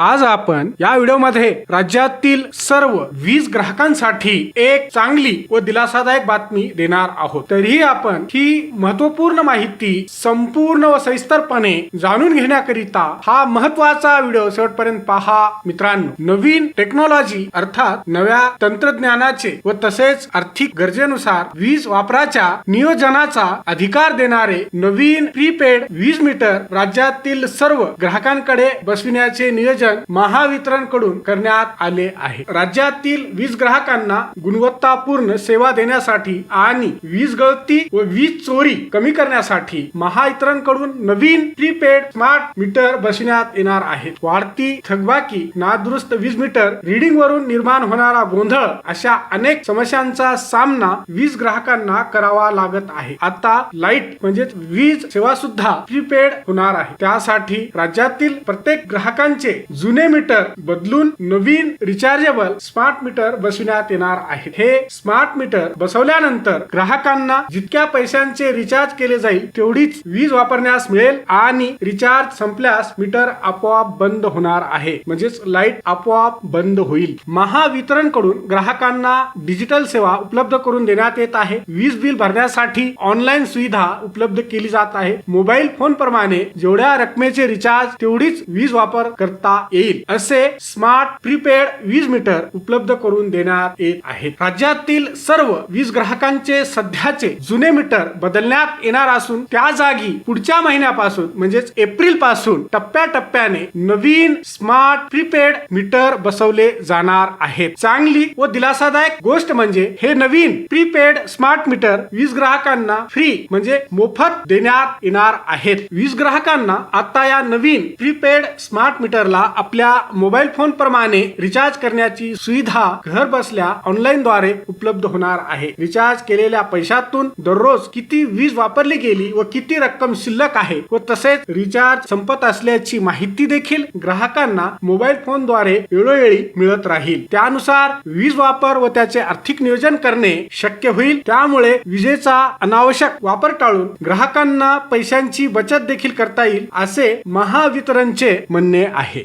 आज आपण या व्हिडिओमध्ये राज्यातील सर्व वीज ग्राहकांसाठी एक चांगली व दिलासादायक बातमी देणार आहोत. तरीही आपण ही महत्त्वपूर्ण माहिती संपूर्ण व सविस्तरपणे जाणून घेण्याकरिता हा महत्त्वाचा व्हिडिओ शेवटपर्यंत पहा. मित्रांनो नवीन टेक्नॉलॉजी अर्थात नव्या तंत्रज्ञानाचे व तसेच आर्थिक गरजेनुसार वीज वापराच्या नियोजनाचा अधिकार देणारे नवीन प्रीपेड वीज मीटर राज्यातील सर्व ग्राहकांकडे बसविण्याचे नियोजन महावितरणकडून करण्यात आले आहे. राज्यातील वीज ग्राहकांना गुणवत्तापूर्ण सेवा देण्यासाठी आणि वीज गळती व वीज चोरी कमी करण्यासाठी महावितरणकडून नवीन प्रीपेड स्मार्ट मीटर बसण्यात येणार आहे. वाढती थकबाकी नादुरुस्त वीज मीटर रिडिंग वरून निर्माण होणारा गोंधळ अशा अनेक समस्यांचा सामना वीज ग्राहकांना करावा लागत आहे. आता लाइट म्हणजेच वीज सेवा सुद्धा प्रीपेड होणार आहे. त्यासाठी राज्यातील प्रत्येक ग्राहकांचे जुने मीटर बदलून नवीन रिचार्जेबल स्मार्ट मीटर बसविण्यात येणार आहेत. हे स्मार्ट मीटर बसवल्यानंतर ग्राहकांना जितक्या पैशांचे रिचार्ज केले जाईल तेवढीच वीज वापरण्यास मिळेल आणि रिचार्ज संपल्यास मीटर आपोआप बंद होणार आहे. म्हणजेच लाइट आपोआप बंद होईल. महावितरणकडून ग्राहकांना डिजिटल सेवा उपलब्ध करून देण्यात येत आहे. वीज बिल भरण्यासाठी ऑनलाईन सुविधा उपलब्ध केली जात आहे. मोबाईल फोन प्रमाणे जेवढ्या रकमेचे रिचार्ज तेवढीच वीज वापर करता येईल. असे स्मार्ट प्रीपेड वीज मीटर उपलब्ध करून देण्यात येत आहेत. राज्यातील सर्व वीज ग्राहकांचे सध्याचे जुने मीटर बदलण्यात येणार असून त्या जागी पुढच्या महिन्यापासून म्हणजेच एप्रिलपासून टप्प्याटप्प्याने नवीन स्मार्ट प्रीपेड मीटर बसवले जाणार आहेत. चांगली व दिलासादायक गोष्ट म्हणजे हे नवीन प्रीपेड स्मार्ट मीटर वीज ग्राहकांना फ्री म्हणजे मोफत देण्यात येणार आहेत. वीज ग्राहकांना आता या नवीन प्रीपेड स्मार्ट मीटरला आपल्या मोबाईल फोन प्रमाणे रिचार्ज करण्याची सुविधा घर बसल्या ऑनलाईन द्वारे उपलब्ध होणार आहे. रिचार्ज केलेल्या पैशातून दररोज किती वीज वापरली गेली व किती रक्कम शिल्लक आहे व तसेच रिचार्ज संपत असल्याची माहिती देखील ग्राहकांना मोबाईल फोनद्वारे वेळोवेळी मिळत राहील. त्यानुसार वीज वापर व त्याचे आर्थिक नियोजन करणे शक्य होईल. त्यामुळे विजेचा अनावश्यक वापर टाळून ग्राहकांना पैशांची बचत देखील करता येईल असे महावितरणचे म्हणणे आहे.